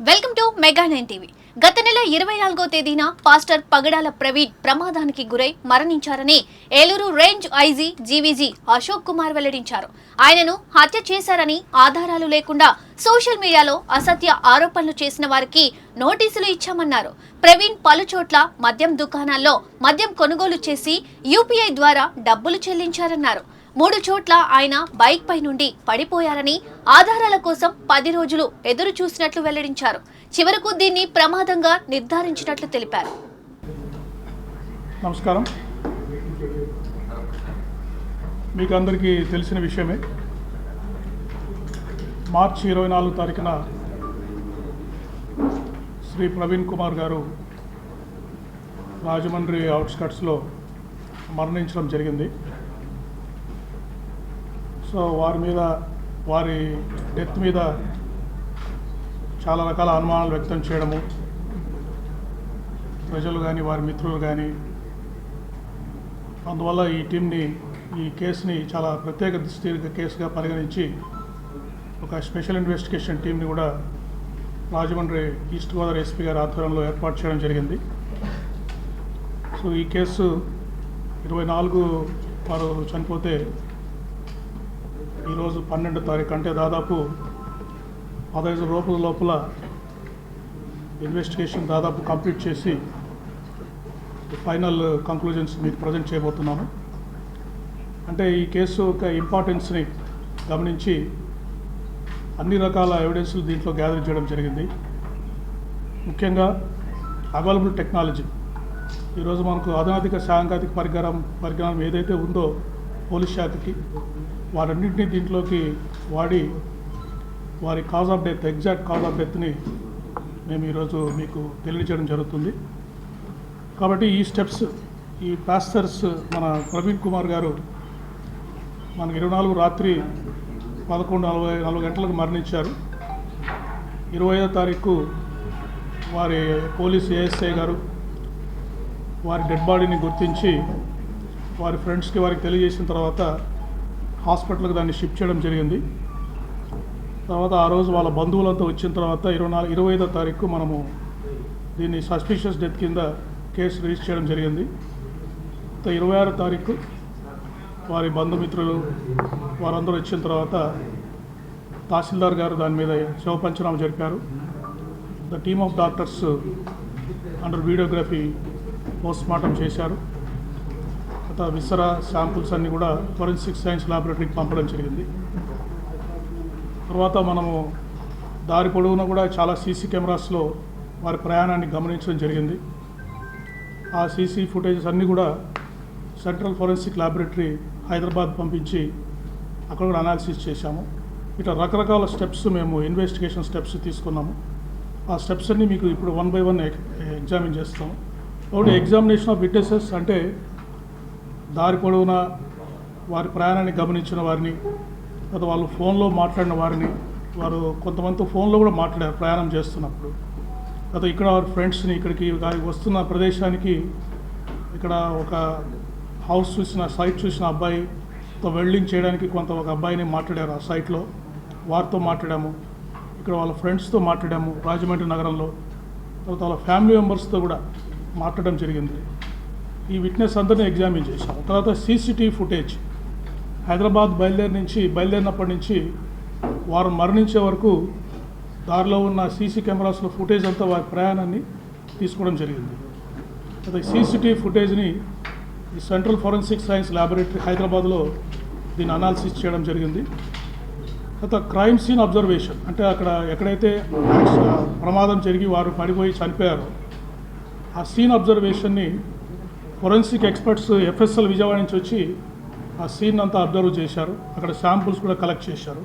Welcome to mega nine TV. గత నెల ఇరవై నాలుగో తేదీన పాస్టర్ పగడాల ప్రవీణ్ ప్రమాదానికి గురై మరణించారని Eluru range IG GVG Ashok Kumar వెల్లడించారు. ఆయనను హత్య చేశారని ఆధారాలు లేకుండా సోషల్ మీడియాలో అసత్య ఆరోపణలు చేసిన వారికి నోటీసులు ఇచ్చామన్నారు. ప్రవీణ్ పలుచోట్ల మద్యం దుకాణాల్లో మద్యం కొనుగోలు చేసి యూపీఐ ద్వారా డబ్బులు చెల్లించారన్నారు. మూడు చోట్ల ఆయన బైక్ పై నుండి పడిపోయారని ఆధారాల కోసం పది రోజులు ఎదురు చూసినట్లు వెల్లడించారు. చివరకు దీన్ని ప్రమాదంగా నిర్ధారించినట్లు తెలిపారు. నమస్కారం. మీకు అందరికీ తెలిసిన విషయమే. మార్చి ఇరవై నాలుగు తారీఖున శ్రీ ప్రవీణ్ కుమార్ గారు రాజమండ్రి అవుట్స్కట్స్లో మరణించడం జరిగింది. సో వారి మీద వారి డెత్ మీద చాలా రకాల అనుమానాలు వ్యక్తం చేయడము. ప్రజలు కానీ వారి మిత్రులు కానీ అందువల్ల ఈ టీంని ఈ కేసుని చాలా ప్రత్యేక దృష్టి కేసుగా పరిగణించి ఒక స్పెషల్ ఇన్వెస్టిగేషన్ టీంని కూడా రాజమండ్రి ఈస్ట్ గోదావరి ఎస్పీ గారి ఆధ్వర్యంలో ఏర్పాటు చేయడం జరిగింది. సో ఈ కేసు ఇరవై నాలుగు వారు చనిపోతే ఈరోజు పన్నెండు తారీఖు అంటే దాదాపు పదహైదు రోజుల లోపల ఇన్వెస్టిగేషన్ దాదాపు కంప్లీట్ చేసి ఫైనల్ కంక్లూజన్స్ మీకు ప్రజెంట్ చేయబోతున్నాను అంటే ఈ కేసు యొక్క ఇంపార్టెన్స్ని గమనించి అన్ని రకాల ఎవిడెన్స్లు దీంట్లో గ్యాదర్ చేయడం జరిగింది. ముఖ్యంగా అవైలబుల్ టెక్నాలజీ ఈరోజు మనకు అధునాతిక సాంకేతిక పరికరం పరిజ్ఞానం ఏదైతే ఉందో పోలీస్ శాఖకి వారన్నింటినీ దీంట్లోకి వాడి వారి cause of death exact cause of డెత్ని మేము ఈరోజు మీకు తెలియజేయడం జరుగుతుంది. కాబట్టి ఈ స్టెప్స్ ఈ పాస్టర్స్ మన ప్రవీణ్ కుమార్ గారు మనకి ఇరవై నాలుగు రాత్రి పదకొండు నలభై నాలుగు గంటలకు మరణించారు. ఇరవై ఐదో తారీఖు వారి పోలీస్ ఏఎస్ఐ గారు వారి డెడ్ బాడీని గుర్తించి వారి ఫ్రెండ్స్కి వారికి తెలియజేసిన తర్వాత హాస్పిటల్కి దాన్ని షిఫ్ట్ చేయడం జరిగింది. తర్వాత ఆ రోజు వాళ్ళ బంధువులంతా వచ్చిన తర్వాత ఇరవై నాలుగు ఇరవై ఐదో తారీఖు మనము దీన్ని సస్పిషియస్ డెత్ కింద కేసు రిజిస్టర్ చేయడం జరిగింది. ఇరవై ఆరో తారీఖు వారి బంధుమిత్రులు వారందరూ వచ్చిన తర్వాత తహసీల్దార్ గారు దాని మీద శవ పంచనామా జరిపారు. The team of doctors under videography post mortem చేశారు. తర్వాత విసరా శాంపుల్స్ అన్నీ కూడా ఫోరెన్సిక్ సైన్స్ ల్యాబొరేటరీకి పంపడం జరిగింది. తర్వాత మనము దారి పొడవునా కూడా చాలా సీసీ కెమెరాస్లో వారి ప్రయాణాన్ని గమనించడం జరిగింది. ఆ సీసీ ఫుటేజెస్ అన్నీ కూడా సెంట్రల్ ఫోరెన్సిక్ ల్యాబొరేటరీ హైదరాబాద్ పంపించి అక్కడ కూడా అనాలిసిస్ చేశాము. ఇట్లా రకరకాల స్టెప్స్ మేము ఇన్వెస్టిగేషన్ స్టెప్స్ తీసుకున్నాము. ఆ స్టెప్స్ అన్నీ మీకు ఇప్పుడు వన్ బై వన్ ఎగ్జామిన్ చేస్తాము. ఒకటి ఎగ్జామినేషన్ ఆఫ్ విట్నెసెస్ అంటే దారి పొడవునా వారి ప్రయాణాన్ని గమనించిన వారిని తర్వాత వాళ్ళు ఫోన్లో మాట్లాడిన వారిని వారు కొంతమంది ఫోన్లో కూడా మాట్లాడారు ప్రయాణం చేస్తున్నప్పుడు. తర్వాత ఇక్కడ వారి ఫ్రెండ్స్ని ఇక్కడికి వారికి వస్తున్న ప్రదేశానికి ఇక్కడ ఒక హౌస్ చూసిన సైట్ చూసిన అబ్బాయితో వెల్డింగ్ చేయడానికి కొంత ఒక అబ్బాయిని మాట్లాడారు ఆ సైట్లో. వారితో మాట్లాడాము. ఇక్కడ వాళ్ళ ఫ్రెండ్స్తో మాట్లాడాము రాజమండ్రి నగరంలో. తర్వాత వాళ్ళ ఫ్యామిలీ మెంబర్స్తో కూడా మాట్లాడడం జరిగింది. ఈ విట్నెస్ అందరినీ ఎగ్జామిన్ చేశాము తర్వాత సీసీటీవీ ఫుటేజ్ హైదరాబాద్ బయలుదేరి నుంచి బయలుదేరినప్పటి నుంచి వారు మరణించే వరకు దారిలో ఉన్న సీసీ కెమెరాస్లో ఫుటేజ్ అంతా వారి ప్రయాణాన్ని తీసుకోవడం జరిగింది. అయితే సీసీటీవీ ఫుటేజ్ని ఈ సెంట్రల్ ఫోరెన్సిక్ సైన్స్ ల్యాబొరేటరీ హైదరాబాద్లో దీన్ని అనాలిసిస్ చేయడం జరిగింది. తర్వాత క్రైమ్ సీన్ అబ్జర్వేషన్ అంటే అక్కడ ఎక్కడైతే ప్రమాదం జరిగి వారు పడిపోయి చనిపోయారో ఆ సీన్ అబ్జర్వేషన్ని ఫొరెన్సిక్ ఎక్స్పర్ట్స్ ఎఫ్ఎస్ఎల్ విజయవాడ నుంచి వచ్చి ఆ సీన్ అంతా అబ్జర్వ్ చేశారు. అక్కడ శాంపుల్స్ కూడా కలెక్ట్ చేశారు.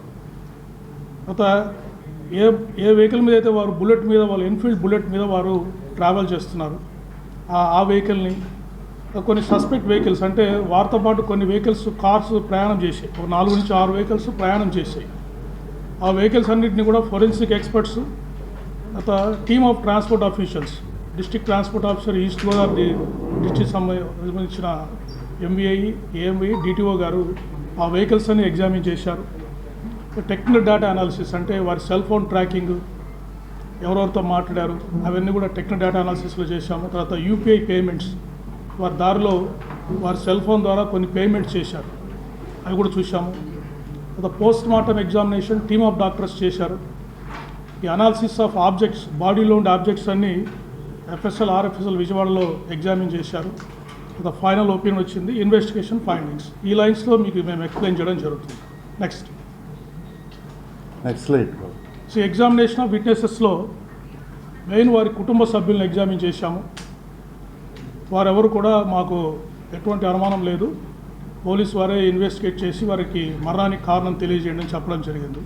తర్వాత ఏ ఏ వెహికల్ మీద అయితే వారు బుల్లెట్ మీద వాళ్ళు ఎన్ఫీల్డ్ బుల్లెట్ మీద వారు ట్రావెల్ చేస్తున్నారు ఆ వెహికల్ని. కొన్ని సస్పెక్ట్ వెహికల్స్ అంటే వారితో పాటు కొన్ని వెహికల్స్ కార్స్ ప్రయాణం చేసాయి ఒక నాలుగు నుంచి ఆరు వెహికల్స్ ప్రయాణం చేసాయి ఆ వెహికల్స్ అన్నింటినీ కూడా ఫోరెన్సిక్ ఎక్స్పర్ట్స్ తర్వాత team of transport officials district transport officer East Godavari district సంబంధించిన ఎంబీఐ ఏఎంఐ డిటిఓ గారు ఆ వెహికల్స్ అన్ని ఎగ్జామిన్ చేశారు. టెక్నికల్ డేటా అనాలిసిస్ అంటే వారి సెల్ ఫోన్ ట్రాకింగ్ ఎవరెవరితో మాట్లాడారు అవన్నీ కూడా టెక్నికల్ డేటా అనాలిసిస్లో చేశాము. తర్వాత యూపీఐ పేమెంట్స్ వారి దారిలో వారి సెల్ ఫోన్ ద్వారా కొన్ని పేమెంట్స్ చేశారు. అవి కూడా చూశాము. తర్వాత post mortem examination team of doctors చేశారు. ఈ అనాలిసిస్ ఆఫ్ ఆబ్జెక్ట్స్ బాడీలో ఉండే ఆబ్జెక్ట్స్ అన్నీ ఎఫ్ఎస్ఎల్ ఆర్ఎఫ్ఎస్ఎల్ విజయవాడలో ఎగ్జామిన్ చేశారు. తర్వాత ఫైనల్ ఒపీనియన్ వచ్చింది. ఇన్వెస్టిగేషన్ ఫైండింగ్స్ ఈ లైన్స్లో మీకు మేము ఎక్స్ప్లెయిన్ చేయడం జరుగుతుంది. Next next so examination of విట్నెసెస్లో main వారి కుటుంబ సభ్యులను ఎగ్జామిన్ చేశాము. వారెవరు కూడా మాకు ఎటువంటి అనుమానం లేదు. పోలీస్ వారే ఇన్వెస్టిగేట్ చేసి వారికి మరణానికి కారణం తెలియజేయండి అని చెప్పడం జరిగింది.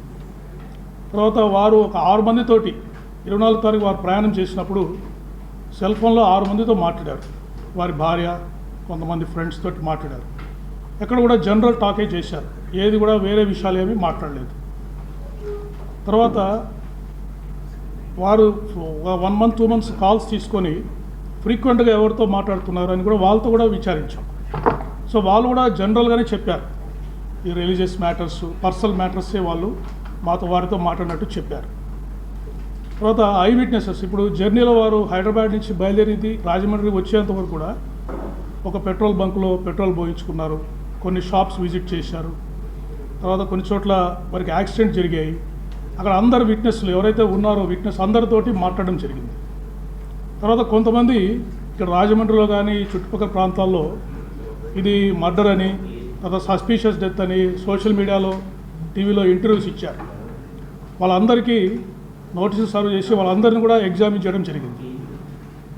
తర్వాత వారు ఒక ఆరు మందితోటి ఇరవై నాలుగు తారీఖు వారు ప్రయాణం చేసినప్పుడు సెల్ ఫోన్లో ఆరు మందితో మాట్లాడారు. వారి భార్య కొంతమంది ఫ్రెండ్స్ తోటి మాట్లాడారు. ఎక్కడ కూడా జనరల్ టాకే చేశారు. ఏది కూడా వేరే విషయాలు ఏమీ మాట్లాడలేదు. తర్వాత వారు one month two months calls తీసుకొని ఫ్రీక్వెంట్గా ఎవరితో మాట్లాడుతున్నారు అని కూడా వాళ్ళతో కూడా విచారించాం. సో వాళ్ళు కూడా జనరల్గానే చెప్పారు. ఈ రిలీజియస్ మ్యాటర్స్ పర్సనల్ మ్యాటర్సే వాళ్ళు మాతో వారితో మాట్లాడినట్టు చెప్పారు. తర్వాత ఐ విట్నెసెస్ ఇప్పుడు జర్నీలో వారు హైదరాబాద్ నుంచి బయలుదేరింది రాజమండ్రి వచ్చేంత వరకు కూడా ఒక పెట్రోల్ బంక్లో పెట్రోల్ పోయించుకున్నారు. కొన్ని షాప్స్ విజిట్ చేశారు. తర్వాత కొన్ని చోట్ల వారికి యాక్సిడెంట్ జరిగాయి. అక్కడ అందరు విట్నెస్లు ఎవరైతే ఉన్నారో విట్నెస్ అందరితోటి మాట్లాడడం జరిగింది. తర్వాత కొంతమంది ఇక్కడ రాజమండ్రిలో కానీ చుట్టుపక్కల ప్రాంతాల్లో ఇది మర్డర్ అని తర్వాత సస్పీషియస్ డెత్ అని సోషల్ మీడియాలో టీవీలో ఇంటర్వ్యూస్ ఇచ్చారు. వాళ్ళందరికీ నోటీసులు సర్వ్ చేసి వాళ్ళందరినీ కూడా ఎగ్జామిన్ చేయడం జరిగింది.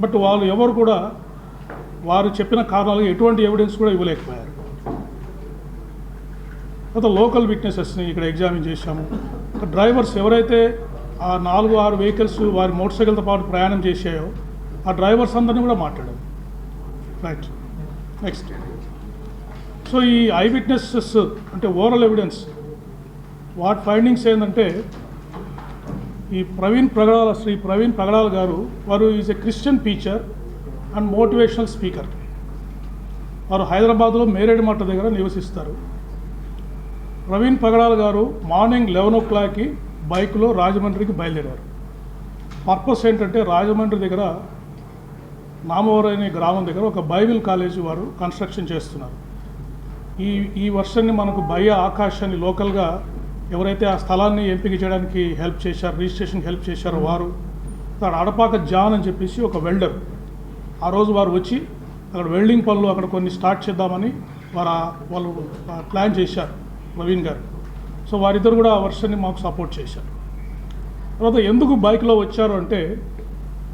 బట్ వాళ్ళు ఎవరు కూడా వారు చెప్పిన కారణాలకు ఎటువంటి ఎవిడెన్స్ కూడా ఇవ్వలేకపోయారు. తర్వాత లోకల్ విట్నెసెస్ని ఇక్కడ ఎగ్జామిన్ చేశాము. డ్రైవర్స్ ఎవరైతే ఆ నాలుగు ఆరు వెహికల్స్ వారి మోటార్ సైకిల్తో పాటు ప్రయాణం చేశాయో ఆ డ్రైవర్స్ అందరినీ కూడా మాట్లాడాము. రైట్ నెక్స్ట్ సో ఈ ఐ విట్నెసెస్ అంటే ఓవరాల్ ఎవిడెన్స్ వాటి ఫైండింగ్స్ ఏంటంటే ఈ ప్రవీణ్ ప్రగడాల శ్రీ ప్రవీణ్ ప్రగడాల గారు వారు is a Christian teacher and motivational speaker. వారు హైదరాబాద్లో మేరేడుమట్ట దగ్గర నివసిస్తారు. ప్రవీణ్ పగడాల గారు మార్నింగ్ లెవెన్ ఓ క్లాక్కి బైక్లో రాజమండ్రికి బయలుదేరారు. పర్పస్ ఏంటంటే రాజమండ్రి దగ్గర నామవరం అనే గ్రామం దగ్గర ఒక బైబిల్ కాలేజీ వారు కన్స్ట్రక్షన్ చేస్తున్నారు. ఈ ఈ వర్షాన్ని మనకు భయ ఆకాశాన్ని లోకల్గా ఎవరైతే ఆ స్థలాన్ని ఎంపిక చేయడానికి హెల్ప్ చేశారు రిజిస్ట్రేషన్కి హెల్ప్ చేశారో వారు అక్కడ అడపాక జాన్ అని చెప్పేసి ఒక వెల్డర్. ఆ రోజు వారు వచ్చి అక్కడ వెల్డింగ్ పనులు అక్కడ కొన్ని స్టార్ట్ చేద్దామని వారు వాళ్ళు ప్లాన్ చేశారు ప్రవీణ్ గారు. సో వారిద్దరు కూడా ఆ వర్షాన్ని మాకు సపోర్ట్ చేశారు. తర్వాత ఎందుకు బైక్లో వచ్చారు అంటే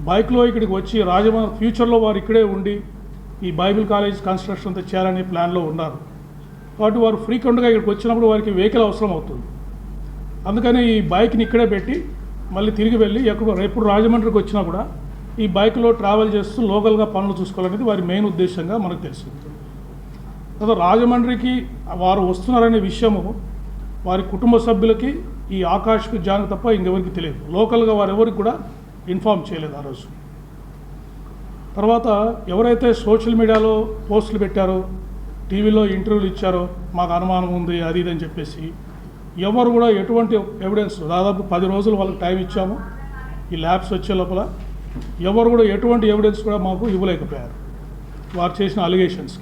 బైక్లో ఇక్కడికి వచ్చి రాజమండ్రి ఫ్యూచర్లో వారు ఇక్కడే ఉండి ఈ బైబిల్ కాలేజ్ కన్స్ట్రక్షన్ అంతా చేయాలనే ప్లాన్లో ఉన్నారు. కాబట్టి వారు ఫ్రీక్వెంట్గా ఇక్కడికి వచ్చినప్పుడు వారికి వెహికల్ అవసరం అవుతుంది. అందుకని ఈ బైక్ని ఇక్కడే పెట్టి మళ్ళీ తిరిగి వెళ్ళి ఎక్కడ రేపు రాజమండ్రికి వచ్చినా కూడా ఈ బైక్లో ట్రావెల్ చేస్తూ లోకల్గా పనులు చూసుకోవాలనేది వారి మెయిన్ ఉద్దేశంగా మనకు తెలిసింది. తర్వాత రాజమండ్రికి వారు వస్తున్నారనే విషయము వారి కుటుంబ సభ్యులకి ఈ ఆకాష్కి జాన్ తప్ప ఇంకెవరికి తెలియదు. లోకల్గా వారు ఎవరికి కూడా ఇన్ఫామ్ చేయలేదు ఆ రోజు. తర్వాత ఎవరైతే సోషల్ మీడియాలో పోస్టులు పెట్టారో టీవీలో ఇంటర్వ్యూలు ఇచ్చారో మాకు అనుమానం ఉంది అది ఇది అని చెప్పేసి ఎవరు కూడా ఎటువంటి ఎవిడెన్స్ దాదాపు పది రోజులు వాళ్ళకి టైం ఇచ్చాము. ఈ ల్యాబ్స్ వచ్చే లోపల ఎవరు కూడా ఎటువంటి ఎవిడెన్స్ కూడా మాకు ఇవ్వలేకపోయారు. వారు చేసిన అలిగేషన్స్కి